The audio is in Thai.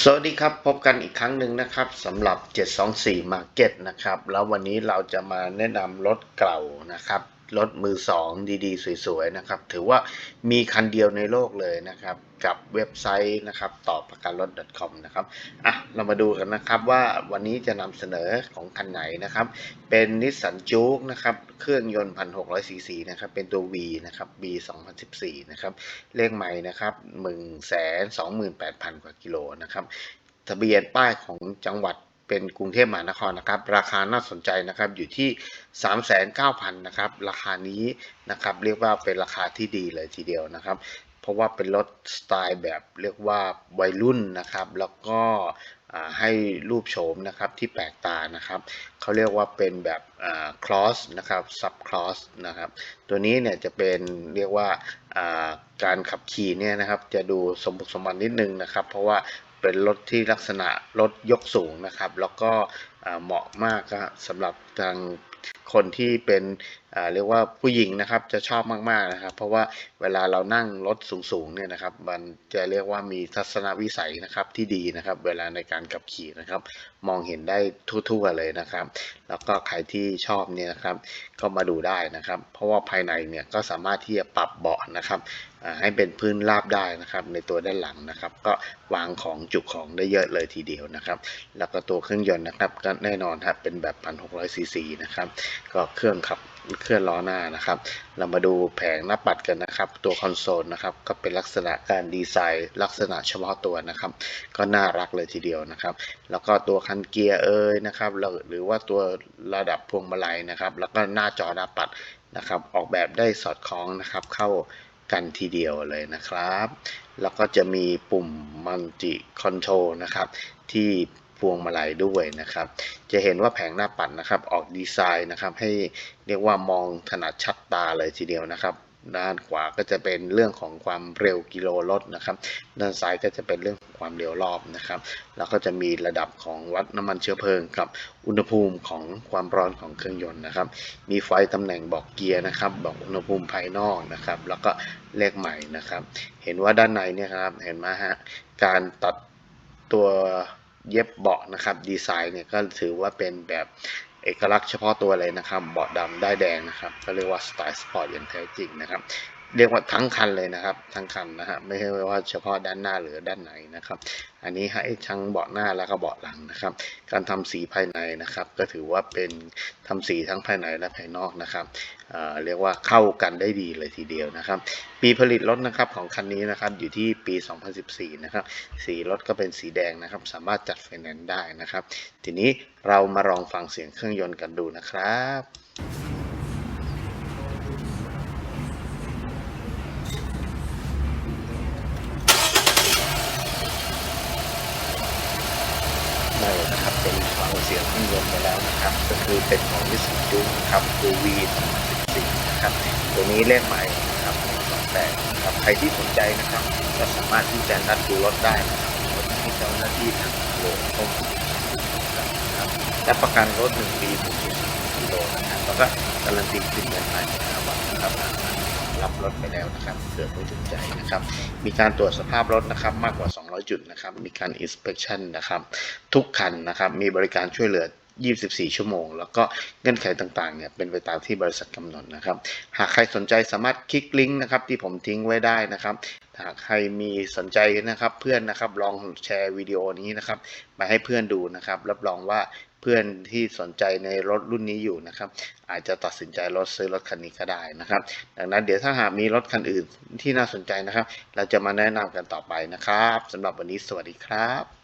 สวัสดีครับพบกันอีกครั้งหนึ่งนะครับสำหรับ 724 Market นะครับ แล้ววันนี้เราจะมาแนะนำรถเก่านะครับ รถมือสองดีๆ สวยๆนะครับ ถือว่ามีคันเดียวในโลกเลยนะครับ กับเว็บไซต์นะครับต่อประกันรถ .com นะครับอะเรามาดูกันนะครับว่าวันนี้จะนำเสนอของคันไหนนะครับ เป็นนิสสันจู๊กนะครับ เครื่องยนต์1,600ซีซีนะครับ เป็นตัว V นะครับ B 2014นะครับเลขใหม่นะครับ128,000 กว่ากิโลนะครับทะเบียนป้ายของจังหวัด เป็นกรุงเทพมหานครนะครับ ราคาน่าสนใจนะครับอยู่ที่ 39,000นะครับราคานี้นะครับเรียกว่าเป็นราคาที่ดีเลยทีเดียวนะครับ เพราะว่าเป็นรถสไตล์แบบเรียกว่าวัยรุ่นนะครับ แล้วก็ให้รูปโฉมนะครับที่แปลกตานะครับเขาเรียกว่าเป็นแบบคลอสนะครับซับคลอสนะครับ ตัวนี้เนี่ยจะเป็นเรียกว่าการขับขี่เนี่ยนะครับ จะดูสมบุกสมบันนิดนึงนะครับ เพราะว่า เป็นรถที่ลักษณะรถยกสูงนะครับ แล้วก็ เหมาะมากก็สำหรับทางคนที่เป็นเรียกว่าผู้หญิงนะครับจะชอบมากๆนะครับ เพราะว่าเวลาเรานั่งรถสูงๆเนี่ยนะครับ มันจะเรียกว่ามีทัศนวิสัยนะครับที่ดีนะครับ เวลาในการขับขี่นะครับ มองเห็นได้ทั่วๆเลยนะครับ แล้วก็ใครที่ชอบเนี่ยนะครับ ก็มาดูได้นะครับ เพราะว่าภายในเนี่ยก็สามารถที่จะปรับเบาะนะครับให้เป็นพื้นราบได้นะครับ ในตัวด้านหลังนะครับ ก็วางของจุของได้เยอะเลยทีเดียวนะครับ แล้วก็ตัวเครื่องยนต์นะครับก็แน่นอนครับเป็นแบบ 1,600ซีซีนะครับ ก็เครื่องขับเครื่องล้อหน้านะครับ เรามาดูแผงหน้าปัดกันนะครับ ตัวคอนโซลนะครับ ก็เป็นลักษณะการดีไซน์ ลักษณะเฉพาะตัวนะครับ ก็น่ารักเลยทีเดียวนะครับ แล้วก็ตัวคันเกียร์เอ่ยนะครับ หรือว่าตัวระดับพวงมาลัยนะครับ แล้วก็หน้าจอหน้าปัดนะครับ ออกแบบได้สอดคล้องนะครับ เข้ากันทีเดียวเลยนะครับ แล้วก็จะมีปุ่มมัลติคอนโทรลนะครับ ที่ พวงมาลัยด้วยนะครับ จะเห็นว่าแผงหน้าปัดนะครับ ออกดีไซน์นะครับให้เรียกว่ามองถนัดชัดตาเลยทีเดียวนะครับ ด้านขวาก็จะเป็นเรื่องของความเร็วกิโลรถนะครับ ด้านซ้ายก็จะเป็นเรื่องของความเร็วรอบนะครับ แล้วก็จะมีระดับของวัดน้ำมันเชื้อเพลิงกับอุณหภูมิของความร้อนของเครื่องยนต์นะครับ มีไฟตำแหน่งบอกเกียร์นะครับ บอกอุณหภูมิภายนอกนะครับ แล้วก็เลขใหม่นะครับ เห็นว่าด้านในเนี่ยครับ เห็นไหมฮะ การตัดตัว เย็บเบาะนะครับดีไซน์เนี่ยก็ถือว่าเป็นแบบเอกลักษณ์เฉพาะตัวเลยนะครับ เบาะดำได้แดงนะครับ ก็เรียกว่าสไตล์สปอร์ตอย่างแท้จริงนะครับ เรียกว่าทั้งคันเลยนะครับ ทั้งคันนะฮะไม่ใช่ว่าเฉพาะด้านหน้าหรือด้านในนะครับ อันนี้ให้ทั้งเบาะหน้าแล้วก็เบาะหลังนะครับ การทำสีภายในนะครับ ก็ถือว่าเป็นทำสีทั้งภายในและภายนอกนะครับเเรียกว่าเข้ากันได้ดีเลยทีเดียวนะครับ ปีผลิตรถนะครับของคันนี้นะครับอยู่ที่ปี 2014 นะครับ สีรถก็เป็นสีแดงนะครับ สามารถจัดไฟแนนซ์ได้นะครับ ทีนี้เรามาลองฟังเสียงเครื่องยนต์กันดูนะครับ ได้เลยนะครับเป็นฟังเสียงเครื่องยนต์ไปแล้วนะครับ ก็คือเป็นของนิสสันจูครับตัววี2014นะครับตัวนี้เลขใหม่นะครับ28นะครับใครที่สนใจนะครับก็สามารถที่จะนัดดูรถได้นะครับรถที่เจ้าหน้าที่ทางโลกต้องนะครับและประกันรถ1ปีถึง10กิโลนะครับแล้วก็การันตีคืนเงินภายใน5วันนะครับรับรถไปแล้วนะครับเกิดไม่ถูกใจนะครับ มีการตรวจสภาพรถนะครับมากกว่า 200 จุดนะครับ มีการ inspection นะครับ ทุกคันนะครับ มีบริการช่วยเหลือ 24 ชั่วโมง แล้วก็เงื่อนไขต่างๆเนี่ยเป็นไปตามที่บริษัทกำหนดนะครับ หากใครสนใจสามารถคลิกลิงก์นะครับที่ผมทิ้งไว้ได้นะครับหากใครมีสนใจนะครับเพื่อนนะครับลองแชร์วิดีโอนี้นะครับมาให้เพื่อนดูนะครับ รับรองว่า เพื่อนที่สนใจในรถรุ่นนี้อยู่นะครับ อาจจะตัดสินใจรถซื้อรถคันนี้ก็ได้นะครับ ดังนั้นเดี๋ยวถ้าหากมีรถคันอื่นที่น่าสนใจนะครับ เราจะมาแนะนำกันต่อไปนะครับสำหรับวันนี้สวัสดีครับ